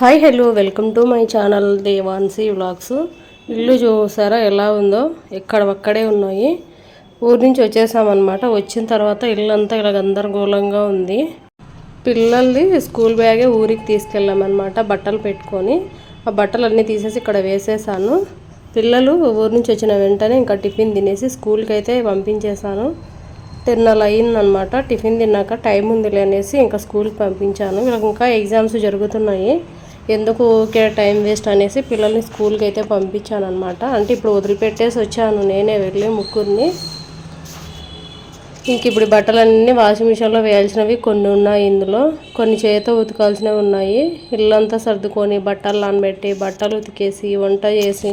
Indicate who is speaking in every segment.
Speaker 1: Hi hello welcome to my channel Devanshi vlogs. ఇల్లు చూసారా ఎలా ఉందో? ఎక్కడ ఒక్కడే ఉన్నాయి. ఊరి నుంచి వచ్చేసామన్నమాట. వచ్చిన తర్వాత ఇల్లు అంతా ఇలా గందరగోళంగా ఉంది. పిల్లల్ని స్కూల్ బ్యాగే ఊరికి తీసుకెళ్ళామన్నమాట బట్టలు పెట్టుకొని. ఆ బట్టలు అన్నీ తీసేసి ఇక్కడ వేసేసాను. పిల్లలు ఊరి నుంచి వచ్చిన వెంటనే ఇంకా టిఫిన్ తినేసి స్కూల్కి అయితే పంపించేశాను. టెన్ అలా అయిందనమాట టిఫిన్ తిన్నాక టైం ఉందిలే అనేసి ఇంకా స్కూల్కి పంపించాను. వీళ్ళకి ఇంకా ఎగ్జామ్స్ జరుగుతున్నాయి. ఎందుకు ఊరికే టైం వేస్ట్ అనేసి పిల్లల్ని స్కూల్కి అయితే పంపించాను అనమాట అంటే ఇప్పుడు వదిలిపెట్టేసి వచ్చాను నేనే వెళ్ళి ముగ్గురిని. ఇంక ఇప్పుడు బట్టలన్నీ వాషింగ్ మిషన్లో వేయాల్సినవి కొన్ని ఉన్నాయి ఇందులో. కొన్ని చేతితో ఉతకాల్సినవి ఉన్నాయి. ఇల్లంతా సర్దుకొని బట్టలు నానబెట్టి బట్టలు ఉతికేసి వంట చేసి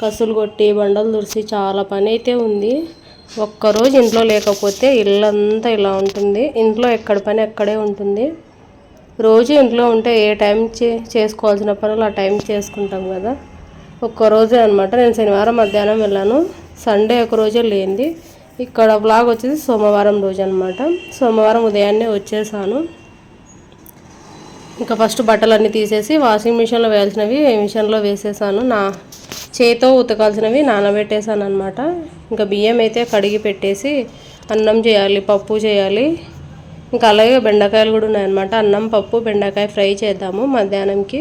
Speaker 1: కసులు కొట్టి బండలు దురిసి చాలా పని అయితే ఉంది. ఒక్కరోజు ఇంట్లో లేకపోతే ఇల్లంతా ఇలా ఉంటుంది. ఇంట్లో ఎక్కడ పని అక్కడే ఉంటుంది. రోజు ఇంట్లో ఉంటే ఏ టైం చే చేసుకోవాల్సిన పనులు ఆ టైం చేసుకుంటాం కదా. ఒక్క రోజే అనమాట నేను శనివారం మధ్యాహ్నం వెళ్ళాను. సండే ఒక రోజే లేనిది. ఇక్కడ బ్లాగ్ వచ్చేసి సోమవారం రోజు అనమాట సోమవారం ఉదయాన్నే వచ్చేసాను. ఇంకా ఫస్ట్ బట్టలన్నీ తీసేసి వాషింగ్ మిషన్లో వేయాల్సినవి మిషన్లో వేసేసాను. నా చేతో ఉతకాల్సినవి నానబెట్టేసాను అనమాట ఇంకా బియ్యం అయితే కడిగి పెట్టేసి అన్నం చేయాలి పప్పు చేయాలి. ఇంకా అలాగే బెండకాయలు కూడా ఉన్నాయన్నమాట. అన్నం పప్పు బెండకాయ ఫ్రై చేద్దాము మధ్యాహ్నంకి.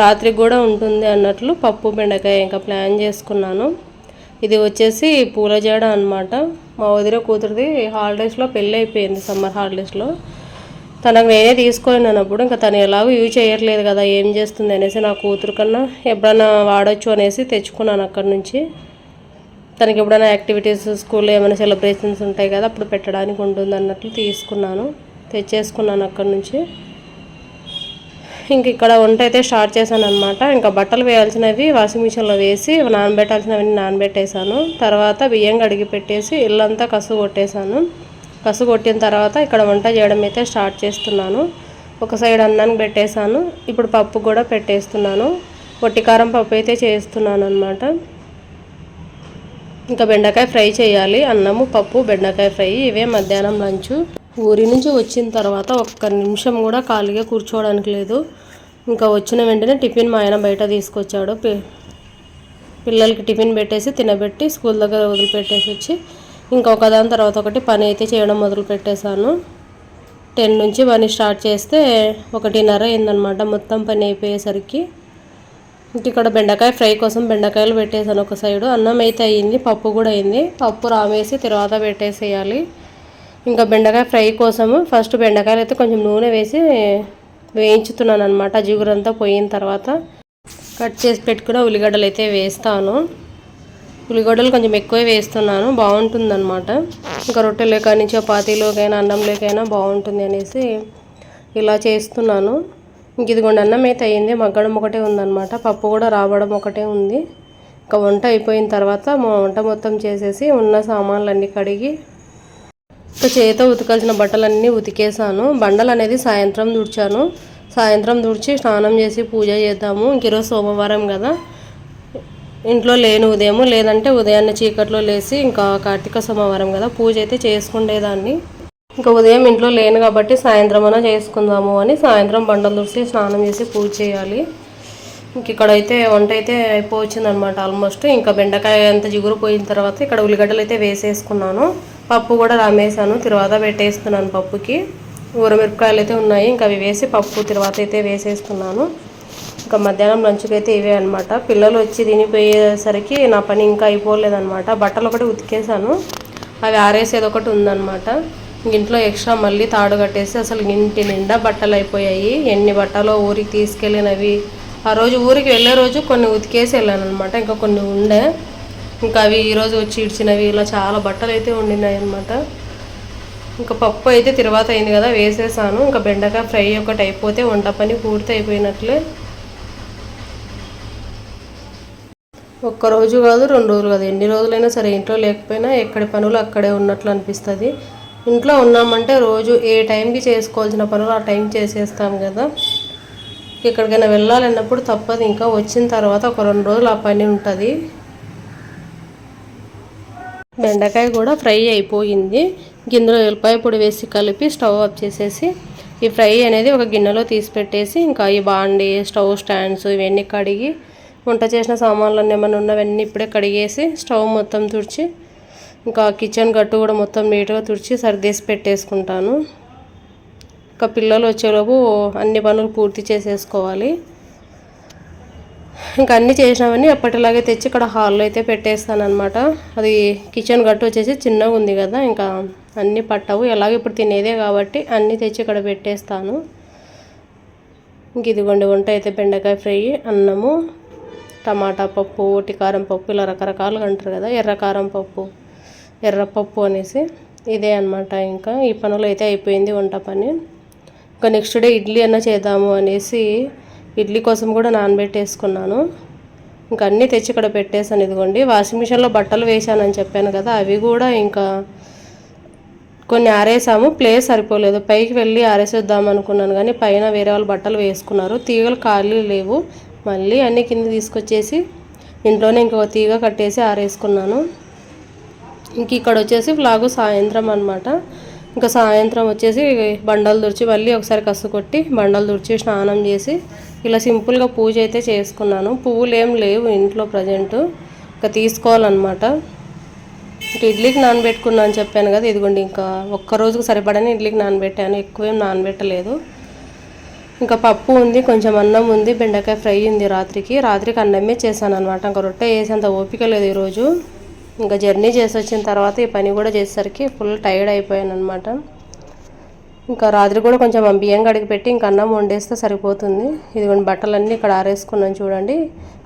Speaker 1: రాత్రికి కూడా ఉంటుంది అన్నట్లు పప్పు బెండకాయ ఇంకా ప్లాన్ చేసుకున్నాను. ఇది వచ్చేసి పూల జడ అనమాట మా వదిన కూతురిది హాలిడేస్లో పెళ్ళి అయిపోయింది సమ్మర్ హాలిడేస్లో తనకు నేనే తీసుకున్నానప్పుడు ఇంకా తను ఎలాగో యూజ్ చేయట్లేదు కదా ఏం చేస్తుంది అనేసి నా కూతురు కన్నా ఎప్పుడన్నా వాడచ్చు అనేసి తెచ్చుకున్నాను అక్కడి నుంచి. తనకి ఎప్పుడైనా యాక్టివిటీస్ స్కూల్లో ఏమైనా సెలబ్రేషన్స్ ఉంటాయి కదా అప్పుడు పెట్టడానికి ఉంటుంది అన్నట్లు తీసుకున్నాను. తెచ్చేసుకున్నాను అక్కడి నుంచి. ఇంక ఇక్కడ వంట అయితే స్టార్ట్ చేశాను అనమాట ఇంకా బట్టలు వేయాల్సినవి వాషింగ్ మిషన్లో వేసి నానబెట్టాల్సినవన్నీ నానబెట్టేశాను. తర్వాత బియ్యం కడిగి పెట్టేసి ఇల్లంతా కసు కొట్టేశాను. కసు కొట్టిన తర్వాత ఇక్కడ వంట చేయడం అయితే స్టార్ట్ చేస్తున్నాను. ఒక సైడ్ అన్నానికి పెట్టేశాను. ఇప్పుడు పప్పు కూడా పెట్టేస్తున్నాను. వట్టికారం పప్పు అయితే చేస్తున్నాను అనమాట ఇంకా బెండకాయ ఫ్రై చేయాలి. అన్నము పప్పు బెండకాయ ఫ్రై. ఇవే మధ్యాహ్నం లంచ్. ఊరి నుంచి వచ్చిన తర్వాత ఒక్క నిమిషం కూడా ఖాళీగా కూర్చోవడానికి లేదు. ఇంకా వచ్చిన వెంటనే టిఫిన్ మా ఆయన బయట తీసుకొచ్చాడు. పిల్లలకి టిఫిన్ పెట్టేసి తినబెట్టి స్కూల్ దగ్గర వదిలిపెట్టేసి వచ్చి ఇంకా ఒకదాని తర్వాత ఒకటి పని అయితే చేయడం మొదలు పెట్టేశాను. టెన్ నుంచి పని స్టార్ట్ చేస్తే ఒకటిన్నర అయిందనమాట మొత్తం పని అయిపోయేసరికి. ఇక్కడ బెండకాయ ఫ్రై కోసం బెండకాయలు పెట్టేసాను ఒక సైడు. అన్నం అయితే అయ్యింది పప్పు కూడా అయింది. పప్పు రామేసి తర్వాత పెట్టేసేయాలి. ఇంకా బెండకాయ ఫ్రై కోసము ఫస్ట్ బెండకాయలు అయితే కొంచెం నూనె వేసి వేయించుతున్నాను అనమాట జిగురంతా పోయిన తర్వాత కట్ చేసి పెట్టుకున్న ఉల్లిగడ్డలు అయితే వేస్తాను. ఉల్లిగడ్డలు కొంచెం ఎక్కువే వేస్తున్నాను బాగుంటుందన్నమాట. ఇంకా రొట్టెలు కానీ చపాతీలోకైనా అన్నంలోకైనా బాగుంటుంది అనేసి ఇలా చేస్తున్నాను. ఇంక ఇదిగోండి అన్నం అయితే అయ్యింది మగ్గడం ఒకటే ఉందన్నమాట. పప్పు కూడా రావడం ఒకటే ఉంది. ఇంకా వంట అయిపోయిన తర్వాత వంట మొత్తం చేసేసి ఉన్న సామాన్లన్నీ కడిగి ఇంకా చేత ఉతకాల్సిన బట్టలన్నీ ఉతికేసాను. బండలు అనేది సాయంత్రం దుడిచాను సాయంత్రం దుడిచి స్నానం చేసి పూజ చేద్దాము. ఇంక ఈరోజు సోమవారం కదా. ఇంట్లో లేని ఉదయము లేదంటే ఉదయాన్నే చీకట్లో లేసి ఇంకా కార్తీక సోమవారం కదా. పూజ అయితే చేసుకుండేదాన్ని. ఇంకా ఉదయం ఇంట్లో లేను కాబట్టి సాయంత్రం అయినా చేసుకుందాము అని సాయంత్రం బండలు దుడిసి స్నానం చేసి పూజ చేయాలి. ఇంక ఇక్కడైతే వంట అయితే అయిపోవచ్చిందనమాట ఆల్మోస్ట్. ఇంకా బెండకాయ అంత జిగురు పోయిన తర్వాత ఇక్కడ ఉల్లిగడ్డలు అయితే వేసేసుకున్నాను. పప్పు కూడా రామేసాను తర్వాత పెట్టేస్తున్నాను పప్పుకి. ఊరమిరపకాయలు అయితే ఉన్నాయి ఇంకా అవి వేసి పప్పు తర్వాత అయితే వేసేస్తున్నాను. ఇంకా మధ్యాహ్నం లంచ్కి అయితే ఇవే అనమాట పిల్లలు వచ్చి తినిపోయేసరికి నా పని ఇంకా అయిపోలేదనమాట బట్టలు ఒకటి ఉతికేసాను అవి ఆరేసేది ఒకటి ఉందన్నమాట. ఇంట్లో ఎక్స్ట్రా మళ్ళీ తాడు కట్టేసి అసలు ఇంటి నిండా బట్టలు అయిపోయాయి. ఎన్ని బట్టలు ఊరికి తీసుకెళ్ళినవి. ఆ రోజు ఊరికి వెళ్ళే రోజు కొన్ని ఉతికేసి వెళ్ళాను అనమాట ఇంకా కొన్ని ఉండే. ఇంకా అవి ఈరోజు వచ్చి ఇడ్చినవి ఇలా చాలా బట్టలు అయితే ఉండినాయి అనమాట ఇంకా పప్పు అయితే తర్వాత అయింది కదా వేసేసాను. ఇంకా బెండకాయ ఫ్రై ఒకటి అయిపోతే వంట పని పూర్తి అయిపోయినట్లే. ఒక్కరోజు కాదు రెండు రోజులు కాదు. ఎన్ని రోజులైనా సరే ఇంట్లో లేకపోయినా ఎక్కడి పనులు అక్కడే ఉన్నట్లు అనిపిస్తుంది. ఇంట్లో ఉన్నామంటే రోజు ఏ టైంకి చేసుకోవాల్సిన పనులు ఆ టైం చేసేస్తాం కదా. ఎక్కడికైనా వెళ్ళాలన్నప్పుడు తప్పదు. ఇంకా వచ్చిన తర్వాత ఒక రెండు రోజులు ఆ పని ఉంటుంది. బెండకాయ కూడా ఫ్రై అయిపోయింది. గింజలో ఉల్లిపాయ పొడి వేసి కలిపి స్టవ్ ఆఫ్ చేసేసి ఈ ఫ్రై అనేది ఒక గిన్నెలో తీసి పెట్టేసి ఇంకా ఈ బాండి స్టవ్ స్టాండ్స్ ఇవన్నీ కడిగి వంట చేసిన సామాన్లు ఏమైనా ఉన్నవన్నీ ఇప్పుడే కడిగేసి స్టవ్ మొత్తం తుడిచి ఇంకా కిచెన్ గట్టు కూడా మొత్తం నీట్గా తుడిచి సర్దేసి పెట్టేసుకుంటాను. ఇంకా పిల్లలు వచ్చేలోపు అన్ని పనులు పూర్తి చేసేసుకోవాలి. ఇంకా అన్నీ చేసినవన్నీ ఎప్పటిలాగే తెచ్చి ఇక్కడ హాల్లో అయితే పెట్టేస్తాను అనమాట అది కిచెన్ గట్టు వచ్చేసి చిన్నగా ఉంది కదా ఇంకా అన్నీ పట్టవు. ఎలాగ ఇప్పుడు తినేదే కాబట్టి అన్నీ తెచ్చి ఇక్కడ పెట్టేస్తాను. ఇంక ఇదిగోండి వంట అయితే బెండకాయ ఫ్రై అన్నము టమాటా పప్పు కారం పప్పు ఇలా రకరకాలుగా అంటారు కదా ఎర్రకారం పప్పు. ఎర్రపప్పు అనేసి ఇదే అనమాట ఇంకా. ఈ పనులు అయితే అయిపోయింది వంట పని. ఇంకా నెక్స్ట్ డే ఇడ్లీ అన్న చేద్దాము అనేసి ఇడ్లీ కోసం కూడా నానబెట్టేసుకున్నాను. ఇంకా అన్నీ తెచ్చి ఇక్కడ పెట్టేసాను ఇదిగోండి వాషింగ్ మిషన్లో బట్టలు వేశానని చెప్పాను కదా అవి కూడా ఇంకా కొన్ని ఆరేసాము. ప్లేస్ సరిపోలేదు. పైకి వెళ్ళి ఆరేసేద్దాం అనుకున్నాను కానీ పైన వేరే వాళ్ళు బట్టలు వేసుకున్నారు. తీగలు ఖాళీ లేవు. మళ్ళీ అన్నీ కింద తీసుకొచ్చేసి ఇంట్లోనే ఇంకొక తీగ కట్టేసి ఆరేసుకున్నాను. ఇంక ఇక్కడ వచ్చేసి ఫ్లాగు సాయంత్రం అనమాట ఇంకా సాయంత్రం వచ్చేసి బండలు తుడిచి మళ్ళీ ఒకసారి కసు కొట్టి బండలు తుడిచి స్నానం చేసి ఇలా సింపుల్గా పూజ అయితే చేసుకున్నాను. పువ్వులు ఏం లేవు ఇంట్లో ప్రజెంట్. ఇంకా తీసుకోవాలన్నమాట. ఇడ్లీకి నానబెట్టుకున్నా అని చెప్పాను కదా ఇదిగోండి ఇంకా ఒక్క రోజుకు సరిపడని ఇడ్లీకి నానబెట్టాను. ఎక్కువేం నానబెట్టలేదు. ఇంకా పప్పు ఉంది కొంచెం అన్నం ఉంది బెండకాయ ఫ్రై ఉంది రాత్రికి. రాత్రికి అన్నమే చేశాను అనమాట ఇంకా రొట్టె వేసేంత ఓపిక లేదు ఈరోజు. ఇంకా జర్నీ చేసి వచ్చిన తర్వాత ఈ పని కూడా చేసేసరికి ఫుల్ టైర్డ్ అయిపోయాను అనమాట ఇంకా రాత్రి కూడా కొంచెం బియ్యం కడిగిపెట్టి ఇంకా అన్నం వండేస్తే సరిపోతుంది. ఇదిగోండి బట్టలన్నీ ఇక్కడ ఆరేసుకున్నాను చూడండి.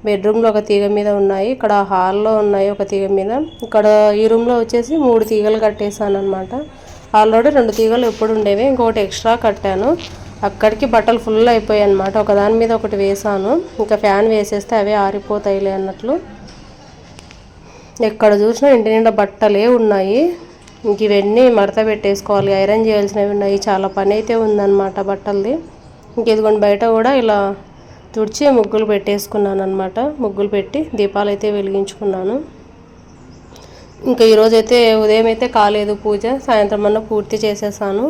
Speaker 1: బెడ్రూమ్లో ఒక తీగ మీద ఉన్నాయి ఇక్కడ హాల్లో ఉన్నాయి ఒక తీగ మీద. ఇక్కడ ఈ రూమ్లో వచ్చేసి మూడు తీగలు కట్టేశాను అనమాట ఆల్రెడీ రెండు తీగలు ఎప్పుడు ఉండేవి ఇంకొకటి ఎక్స్ట్రా కట్టాను. అక్కడికి బట్టలు ఫుల్ అయిపోయాయి అనమాట ఒకదాని మీద ఒకటి వేసాను ఇంకా ఫ్యాన్ వేసేస్తే అవే ఆరిపోతాయిలే అన్నట్లు. ఎక్కడ చూసినా ఇంటి నిండా బట్టలే ఉన్నాయి. ఇంక ఇవన్నీ మడత పెట్టేసుకోవాలి. ఐరన్ చేయాల్సినవి ఉన్నాయి. చాలా పని అయితే ఉందన్నమాట బట్టలది. ఇంక ఇదిగోండి బయట కూడా ఇలా తుడిచి ముగ్గులు పెట్టేసుకున్నాను అనమాట ముగ్గులు పెట్టి దీపాలు అయితే వెలిగించుకున్నాను. ఇంకా ఈరోజైతే ఉదయం అయితే కాలేదు పూజ. సాయంత్రం అన్న పూర్తి చేసేసాను.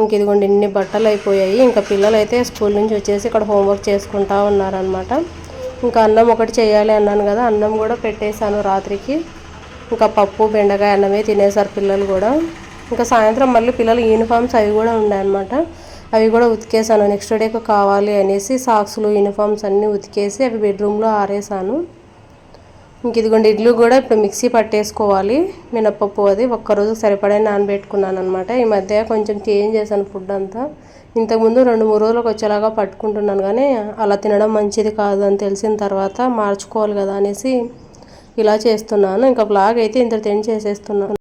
Speaker 1: ఇంక ఇదిగోండి ఇన్ని బట్టలు అయిపోయాయి. ఇంకా పిల్లలు అయితే స్కూల్ నుంచి వచ్చేసి ఇక్కడ హోంవర్క్ చేసుకుంటా ఉన్నారనమాట ఇంకా అన్నం ఒకటి చేయాలి అన్నాను కదా అన్నం కూడా పెట్టేశాను రాత్రికి. ఇంకా పప్పు బెండకాయ అన్నమే తినేసారు పిల్లలు కూడా. ఇంకా సాయంత్రం మళ్ళీ పిల్లలు యూనిఫామ్స్ అవి కూడా ఉన్నాయన్నమాట అవి కూడా ఉతికేసాను నెక్స్ట్ డేకి కావాలి అనేసి సాక్స్లు యూనిఫామ్స్ అన్నీ ఉతికేసి అవి బెడ్రూమ్లో ఆరేసాను ఇంక ఇదిగోండి ఇడ్లు కూడా ఇప్పుడు మిక్సీ పట్టేసుకోవాలి. మినప్పప్పు అది ఒక్కరోజు సరిపడే నానబెట్టుకున్నాను అనమాట ఈ మధ్య కొంచెం చేంజ్ చేశాను ఫుడ్ అంతా. ఇంతకుముందు రెండు మూడు రోజులకు వచ్చేలాగా పట్టుకుంటున్నాను కానీ అలా తినడం మంచిది కాదు అని తెలిసిన తర్వాత మార్చుకోవాలి కదా అనేసి ఇలా చేస్తున్నాను. ఇంకా బ్లాగ్ అయితే ఇంత తెంచేసేస్తున్నాను